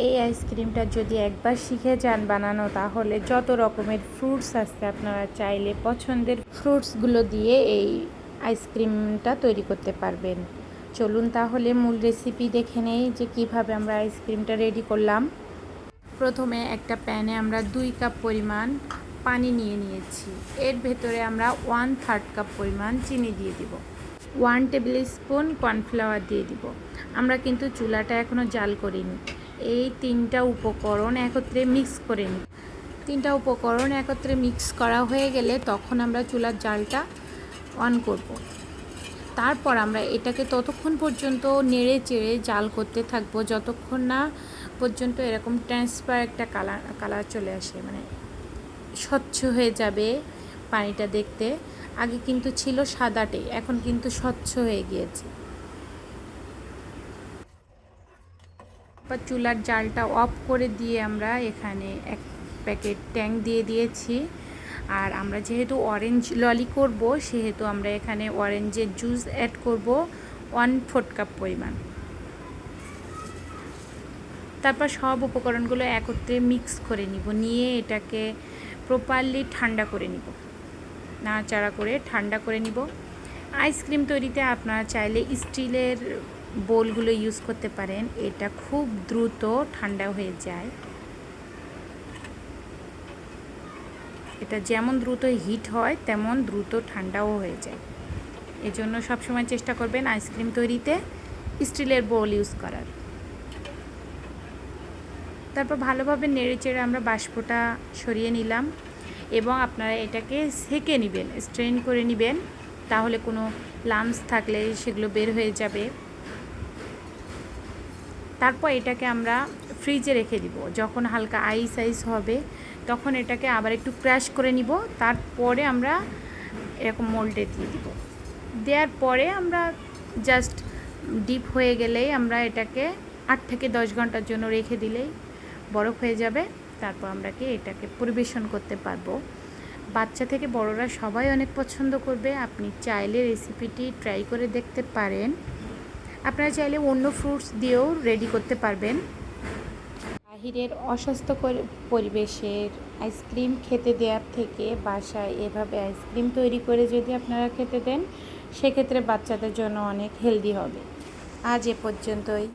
এই আইসক্রিমটা যদি একবার শিখে যান বানানো, তাহলে যত রকমের ফ্রুটস আছে আপনারা চাইলে পছন্দের ফ্রুটসগুলো দিয়ে এই আইসক্রিমটা তৈরি করতে পারবেন। চলুন তাহলে মূল রেসিপি দেখে নেই যে কীভাবে আমরা আইসক্রিমটা রেডি করলাম। প্রথমে একটা প্যানে আমরা দুই কাপ পরিমাণ পানি নিয়ে নিয়েছি। এর ভেতরে আমরা ওয়ান থার্ড কাপ পরিমাণ চিনি দিয়ে দিব। ওয়ান টেবিল স্পুন কর্নফ্লাওয়ার দিয়ে দিব। আমরা কিন্তু চুলাটা এখনও জাল করিনি। এই তিনটা উপকরণ একত্রে মিক্স করে নিই। তিনটা উপকরণ একত্রে মিক্স করা হয়ে গেলে তখন আমরা চুলার জালটা অন করব। তারপর আমরা এটাকে ততক্ষণ পর্যন্ত নেড়ে চেড়ে জাল করতে থাকব। যতক্ষণ না পর্যন্ত এরকম ট্রান্সফার একটা কালার কালার চলে আসে মানে স্বচ্ছ হয়ে যাবে পানিটা দেখতে। আগে কিন্তু ছিল সাদাটে, এখন কিন্তু স্বচ্ছ হয়ে গিয়েছে। বা চুলার জালটা অফ করে দিয়ে আমরা এখানে এক প্যাকেট ট্যাং দিয়ে দিয়েছি। আর আমরা যেহেতু অরেঞ্জ ললি করব, সেহেতু আমরা এখানে অরেঞ্জের জুস অ্যাড করব ওয়ান ফোর্থ কাপ পরিমাণ। তারপর সব উপকরণগুলো একত্রে মিক্স করে নিব, নিয়ে এটাকে প্রপারলি ঠান্ডা করে নিব। নাড়াচাড়া করে ঠান্ডা করে নিব। আইসক্রিম তৈরিতে আপনারা চাইলে স্টিলের বোলগুলো ইউজ করতে পারেন। এটা খুব দ্রুত ঠান্ডা হয়ে যায়। এটা যেমন দ্রুত হিট হয়, তেমন দ্রুত ঠান্ডাও হয়ে যায়। এজন্য সবসময় চেষ্টা করবেন আইসক্রিম তৈরিতে স্টিলের বোল ইউজ করার। তারপর ভালোভাবে নেড়ে চেড়ে আমরা বাষ্পটা সরিয়ে নিলাম এবং আপনারা এটাকে সেকে নেবেন, স্ট্রেন করে নেবেন। তাহলে কোনো লামস থাকলে সেগুলো বের হয়ে যাবে। তারপর এটাকে আমরা ফ্রিজে রেখে দিব। যখন হালকা আইস আইস হবে, তখন এটাকে আবার একটু ক্র্যাশ করে নিব। তারপরে আমরা এরকম মোল্ডে দিয়ে দিব। দেওয়ার পরে আমরা জাস্ট ডিপ হয়ে গেলেই আমরা এটাকে আট থেকে দশ ঘণ্টার জন্য রেখে দিলেই বরফ হয়ে যাবে। তারপর আমরা কি এটাকে পরিবেশন করতে পারব। বাচ্চা থেকে বড়রা সবাই অনেক পছন্দ করবে। আপনি চাইলে রেসিপিটি ট্রাই করে দেখতে পারেন। আপনারা চাইলে অন্য ফ্রুটস দিয়েও রেডি করতে পারবেন। বাহিরের অস্বাস্থ্যকর পরিবেশের আইসক্রিম খেতে দেওয়ার থেকে বাসায় এভাবে আইসক্রিম তৈরি করে যদি আপনারা খেতে দেন, সেক্ষেত্রে বাচ্চাদের জন্য অনেক হেলদি হবে। আজ এ পর্যন্তই।